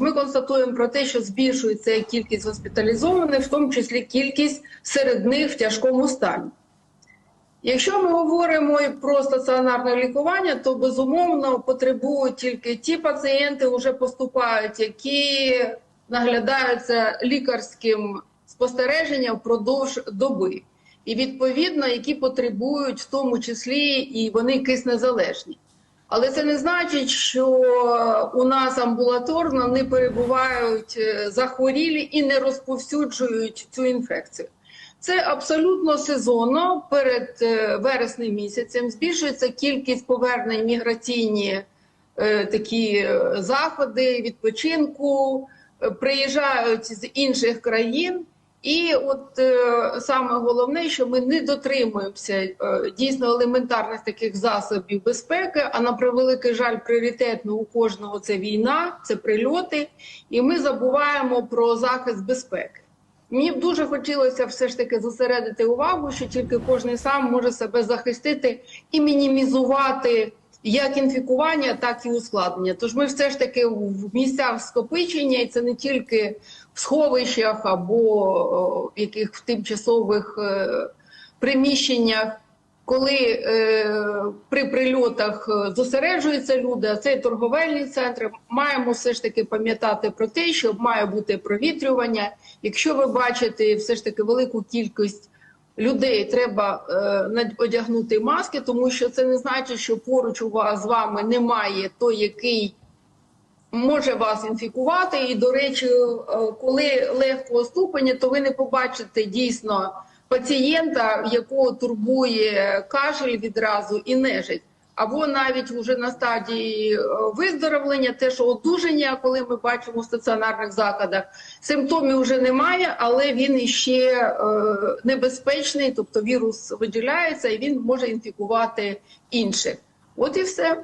Ми констатуємо про те, що збільшується кількість госпіталізованих, в тому числі кількість серед них в тяжкому стані. Якщо ми говоримо і про стаціонарне лікування, то безумовно потребують тільки ті пацієнти, вже поступають, які наглядаються лікарським спостереженням впродовж доби, і відповідно, які потребують в тому числі і вони киснезалежні. Але це не значить, що у нас амбулаторно не перебувають е, захворілі і не розповсюджують цю інфекцію. Це абсолютно сезонно перед е, вереснем місяцем збільшується кількість повернень міграційні е, такі заходи відпочинку, приїжджають з інших країн. І от е, саме головне, що ми не дотримуємося е, дійсно елементарних таких засобів безпеки. А на превеликий жаль, пріоритетно у кожного це війна, це прильоти, і ми забуваємо про захист безпеки. Мені б дуже хотілося все ж таки зосередити увагу, що тільки кожен сам може себе захистити і мінімізувати як інфікування, так і ускладнення. Тож ми все ж таки в місцях скопичення, і це не тільки в сховищах або в яких в тимчасових е, приміщеннях, коли е, при прильотах е, зосереджуються люди, а це і торговельні центри, маємо все ж таки пам'ятати про те, що має бути провітрювання. Якщо ви бачите все ж таки велику кількість людей, треба е, одягнути маски, тому що це не значить, що поруч у вас з вами немає той, який може вас інфікувати. І, до речі, е, коли легкого ступеня, то ви не побачите дійсно пацієнта, якого турбує кашель відразу і нежить. Або навіть вже на стадії е, виздоровлення, теж одужання, коли ми бачимо в стаціонарних закладах, симптомів вже немає, але він іще е, небезпечний, тобто вірус виділяється і він може інфікувати інших. От і все.